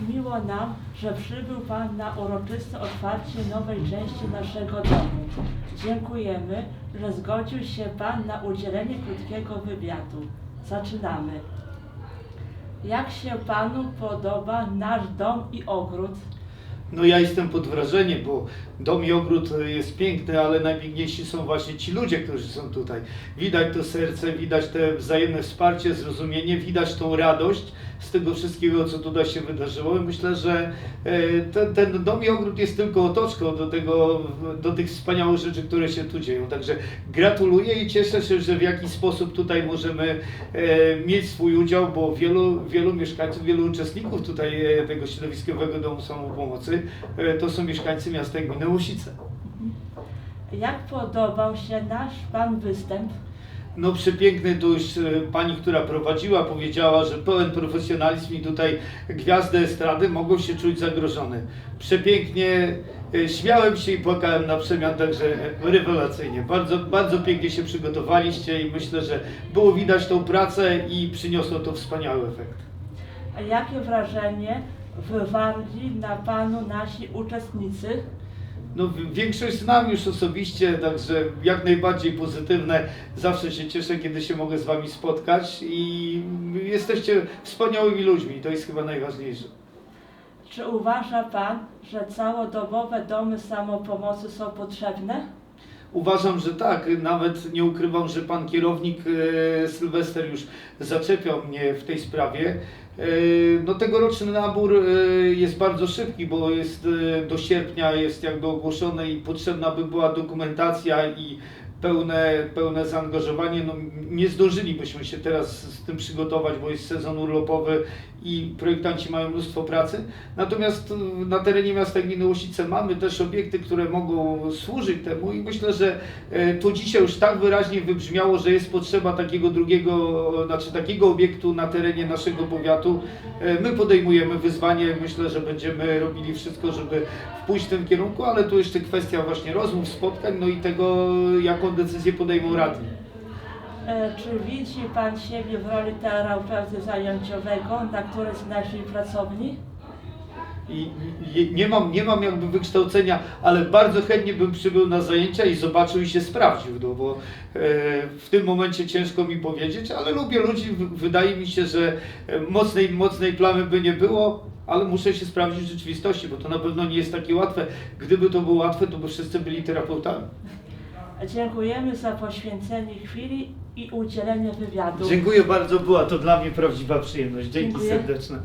Miło nam, że przybył Pan na uroczyste otwarcie nowej części naszego domu. Dziękujemy, że zgodził się Pan na udzielenie krótkiego wywiadu. Zaczynamy. Jak się Panu podoba nasz dom i ogród? No ja jestem pod wrażeniem, bo dom i ogród jest piękny, ale najpiękniejsi są właśnie ci ludzie, którzy są tutaj. Widać to serce, widać te wzajemne wsparcie, zrozumienie, widać tą radość z tego wszystkiego, co tutaj się wydarzyło. I myślę, że e, ten, ten dom i ogród jest tylko otoczką do, tego, do tych wspaniałych rzeczy, które się tu dzieją. Także gratuluję i cieszę się, że w jakiś sposób tutaj możemy e, mieć swój udział, bo wielu, wielu mieszkańców, wielu uczestników tutaj e, tego środowiskowego domu samopomocy e, to są mieszkańcy miasta gminy Łosice. Jak podobał się nasz Pan występ? No przepiękny, to już e, pani, która prowadziła, powiedziała, że pełen profesjonalizm i tutaj gwiazdy estrady mogą się czuć zagrożone. Przepięknie, e, śmiałem się i płakałem na przemian, także rewelacyjnie. Bardzo, bardzo pięknie się przygotowaliście i myślę, że było widać tą pracę i przyniosło to wspaniały efekt. A Jakie wrażenie wywarli na Panu nasi uczestnicy? No, większość znam już osobiście, także jak najbardziej pozytywne. Zawsze się cieszę, kiedy się mogę z Wami spotkać i jesteście wspaniałymi ludźmi. To jest chyba najważniejsze. Czy uważa Pan, że całodobowe domy samopomocy są potrzebne? Uważam, że tak. Nawet nie ukrywam, że pan kierownik e, Sylwester już zaczepiał mnie w tej sprawie. E, no tegoroczny nabór e, jest bardzo szybki, bo jest do sierpnia jest jakby ogłoszony i potrzebna by była dokumentacja i pełne, pełne zaangażowanie. No, nie zdążylibyśmy się teraz z tym przygotować, bo jest sezon urlopowy i projektanci mają mnóstwo pracy. Natomiast e, na terenie miasta gminy Łosice mamy też obiekty, które mogą służyć temu i myślę, że e, to dzisiaj już tak wyraźnie wybrzmiało, że jest potrzeba takiego drugiego, znaczy takiego obiektu na terenie naszego powiatu. E, My podejmujemy wyzwanie, myślę, że będziemy robili wszystko, żeby pójść w tym kierunku, ale tu jeszcze kwestia właśnie rozmów, spotkań, no i tego, jaką decyzję podejmą radni. E, Czy widzi Pan siebie w roli terapeuty zajęciowego na którejś z naszej pracowni? I i- nie mam, nie mam jakby wykształcenia, ale bardzo chętnie bym przybył na zajęcia i zobaczył i się sprawdził, no bo e, w tym momencie ciężko mi powiedzieć, ale lubię ludzi, w- wydaje mi się, że e, mocnej, mocnej plamy by nie było, ale muszę się sprawdzić w rzeczywistości, bo to na pewno nie jest takie łatwe. Gdyby to było łatwe, to by wszyscy byli terapeutami. Dziękujemy za poświęcenie chwili i udzielenie wywiadu. Dziękuję bardzo, była to dla mnie prawdziwa przyjemność. Dzięki Dziękuję. serdeczne.